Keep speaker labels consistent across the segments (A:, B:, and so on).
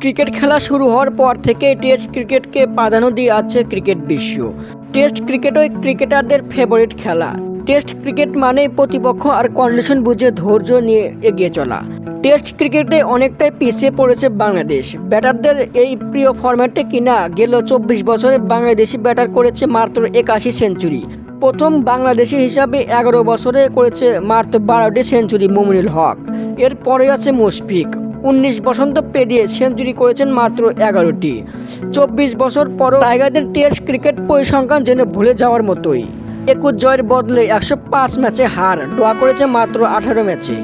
A: Cricket খেলা শুরু হওয়ার পর থেকে টেস্ট ক্রিকেটকে প্রাধান্য দিয়ে আছে ক্রিকেট বিশ্ব। টেস্ট ক্রিকেটই ক্রিকেটারদের ফেভারিট খেলা। টেস্ট ক্রিকেট মানে প্রতিপক্ষ আর কন্ডিশন বুঝে ধৈর্য নিয়ে এগিয়ে চলা। টেস্ট ক্রিকেটে অনেকটাই পিছিয়ে পড়েছে বাংলাদেশ। ব্যাটারদের এই প্রিয় ফরম্যাটে কিনা গেল চব্বিশ বছরে বাংলাদেশি ব্যাটার করেছে মাত্র একাশি সেঞ্চুরি। প্রথম বাংলাদেশি হিসাবে এগারো বছরে করেছে মাত্র বারোটি সেঞ্চুরি মুমিনুল হক। এরপরে আছে মুশফিক। উনিশ বসন্ত পেরিয়ে সেঞ্চুরি করেছেন মাত্র এগারোটি। চব্বিশ বছর পরও টাইগারদের টেস্ট ক্রিকেট পরিসংখ্যান জেনে ভুলে যাওয়ার মতোই। একুশ জয়ের বদলে একশো পাঁচ ম্যাচে হার ডোয়া করেছে মাত্র আঠারো ম্যাচে।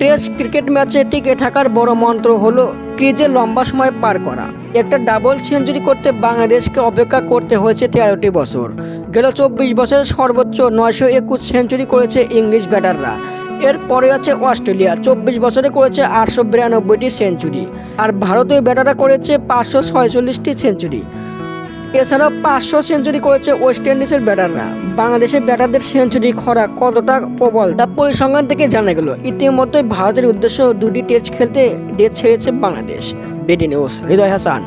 A: টেস্ট ক্রিকেট ম্যাচে টিকে থাকার বড় মন্ত্র হলো ক্রিজে লম্বা সময় পার করা। একটা ডাবল সেঞ্চুরি করতে বাংলাদেশকে অপেক্ষা করতে হয়েছে তেরোটি বছর। গেল চব্বিশ বছরে সর্বোচ্চ নয়শো একুশ সেঞ্চুরি করেছে ইংলিশ ব্যাটাররা। এরপরে আছে অস্ট্রেলিয়া। চব্বিশ বছরে করেছে আটশো বিরানব্বইটি সেঞ্চুরি। আর ভারতীয় ব্যাটাররা করেছে পাঁচশো ছয়চল্লিশটি সেঞ্চুরি। এছাড়াও পাঁচশো সেঞ্চুরি করেছে ওয়েস্ট ইন্ডিজের ব্যাটাররা। বাংলাদেশের ব্যাটারদের সেঞ্চুরি খরা কতটা প্রবল তা পরিসংখ্যান থেকে জানা গেল। ইতিমধ্যে ভারতের উদ্দেশ্য দুটি টেস্ট খেলতে ডেট ছেড়েছে বাংলাদেশ। বেডি নিউজ, হৃদয় হাসান।